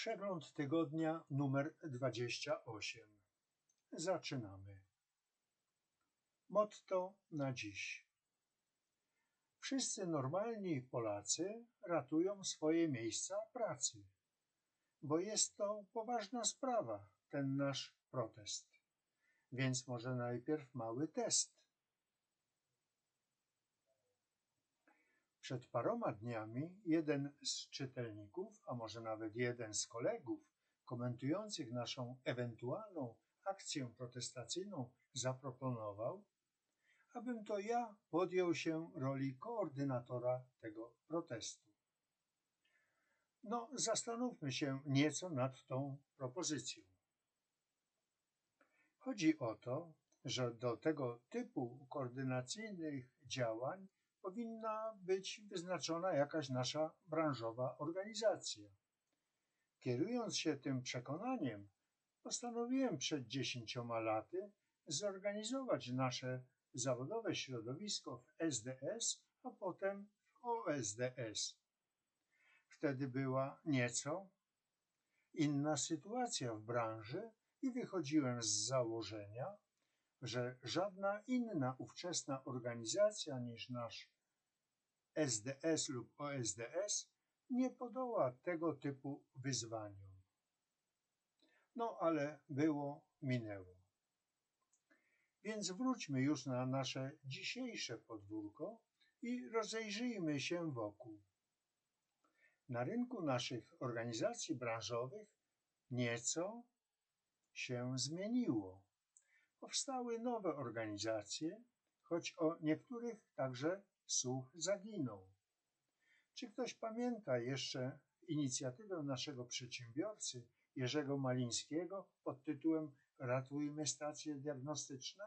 Przegląd tygodnia numer 28. Zaczynamy. Motto na dziś. Wszyscy normalni Polacy ratują swoje miejsca pracy, bo jest to poważna sprawa, ten nasz protest. Więc może najpierw mały test. Przed paroma dniami jeden z czytelników, a może nawet jeden z kolegów komentujących naszą ewentualną akcję protestacyjną zaproponował, abym to ja podjął się roli koordynatora tego protestu. No, zastanówmy się nieco nad tą propozycją. Chodzi o to, że do tego typu koordynacyjnych działań powinna być wyznaczona jakaś nasza branżowa organizacja. Kierując się tym przekonaniem, postanowiłem przed dziesięcioma laty zorganizować nasze zawodowe środowisko w SDS, a potem w OSDS. Wtedy była nieco inna sytuacja w branży i wychodziłem z założenia, że żadna inna ówczesna organizacja niż nasz SDS lub OSDS nie podoła tego typu wyzwaniom. No ale było, minęło. Więc wróćmy już na nasze dzisiejsze podwórko i rozejrzyjmy się wokół. Na rynku naszych organizacji branżowych nieco się zmieniło. Powstały nowe organizacje, choć o niektórych także słuch zaginął. Czy ktoś pamięta jeszcze inicjatywę naszego przedsiębiorcy Jerzego Malińskiego pod tytułem Ratujmy stacje diagnostyczne?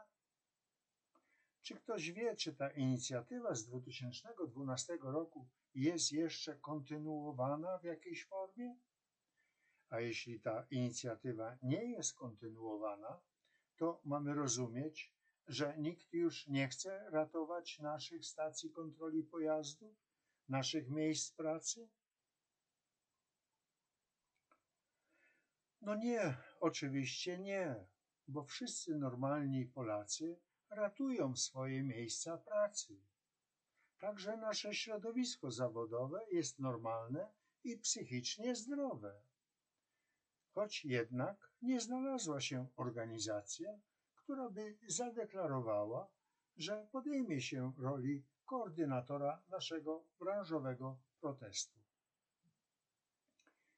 Czy ktoś wie, czy ta inicjatywa z 2012 roku jest jeszcze kontynuowana w jakiejś formie? A jeśli ta inicjatywa nie jest kontynuowana, to mamy rozumieć, że nikt już nie chce ratować naszych stacji kontroli pojazdów, naszych miejsc pracy? No nie, oczywiście nie, bo wszyscy normalni Polacy ratują swoje miejsca pracy. Także nasze środowisko zawodowe jest normalne i psychicznie zdrowe. Choć jednak nie znalazła się organizacja, która by zadeklarowała, że podejmie się roli koordynatora naszego branżowego protestu.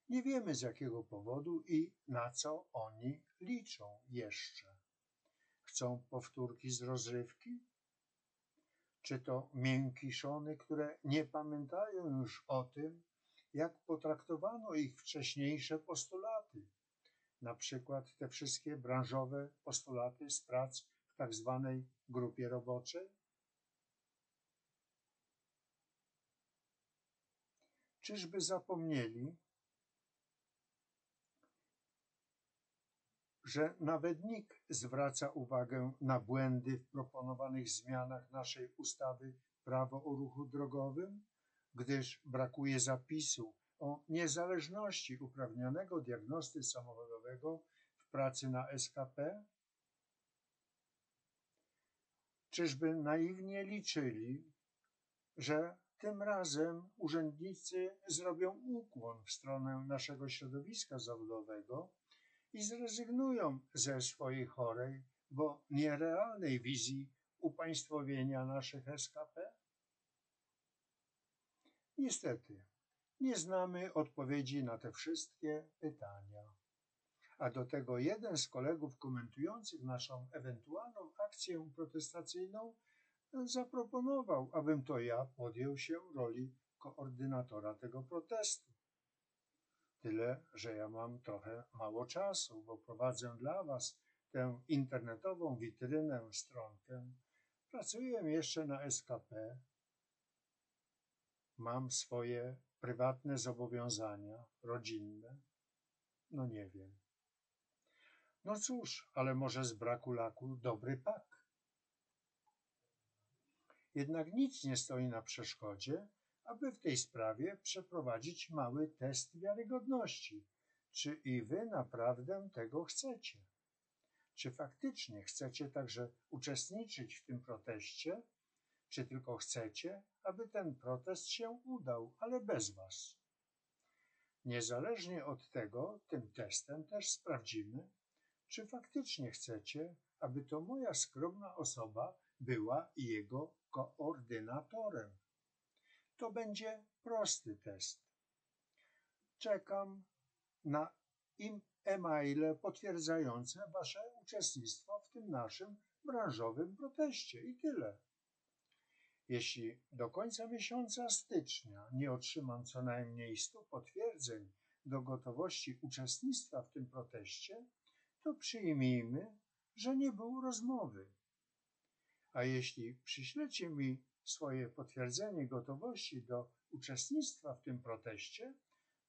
Nie wiemy z jakiego powodu i na co oni liczą jeszcze. Chcą powtórki z rozrywki? Czy to miękiszony, które nie pamiętają już o tym, jak potraktowano ich wcześniejsze postulaty, na przykład te wszystkie branżowe postulaty z prac w tak zwanej grupie roboczej? Czyżby zapomnieli, że nawet NIK zwraca uwagę na błędy w proponowanych zmianach naszej ustawy Prawo o ruchu drogowym, gdyż brakuje zapisu o niezależności uprawnionego diagnosty samochodowego w pracy na SKP? Czyżby naiwnie liczyli, że tym razem urzędnicy zrobią ukłon w stronę naszego środowiska zawodowego i zrezygnują ze swojej chorej, bo nierealnej wizji upaństwowienia naszych SKP? Niestety, nie znamy odpowiedzi na te wszystkie pytania. A do tego jeden z kolegów komentujących naszą ewentualną akcję protestacyjną zaproponował, abym to ja podjął się roli koordynatora tego protestu. Tyle, że ja mam trochę mało czasu, bo prowadzę dla Was tę internetową witrynę, stronkę. Pracuję jeszcze na SKP. Mam swoje prywatne zobowiązania, rodzinne. No nie wiem. No cóż, ale może z braku laku dobry pak. Jednak nic nie stoi na przeszkodzie, aby w tej sprawie przeprowadzić mały test wiarygodności, czy i wy naprawdę tego chcecie? Czy faktycznie chcecie także uczestniczyć w tym proteście, czy tylko chcecie, aby ten protest się udał, ale bez was? Niezależnie od tego, tym testem też sprawdzimy, czy faktycznie chcecie, aby to moja skromna osoba była jego koordynatorem. To będzie prosty test. Czekam na e-maile potwierdzające wasze uczestnictwo w tym naszym branżowym proteście i tyle. Jeśli do końca miesiąca stycznia nie otrzymam co najmniej 100 potwierdzeń do gotowości uczestnictwa w tym proteście, to przyjmijmy, że nie było rozmowy. A jeśli przyślecie mi swoje potwierdzenie gotowości do uczestnictwa w tym proteście,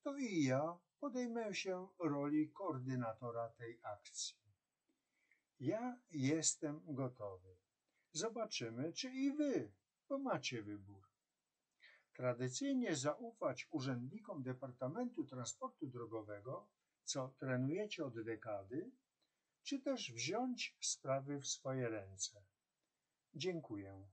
to i ja podejmę się roli koordynatora tej akcji. Ja jestem gotowy. Zobaczymy, czy i wy, bo macie wybór. Tradycyjnie zaufać urzędnikom Departamentu Transportu Drogowego, co trenujecie od dekady, czy też wziąć sprawy w swoje ręce. Dziękuję.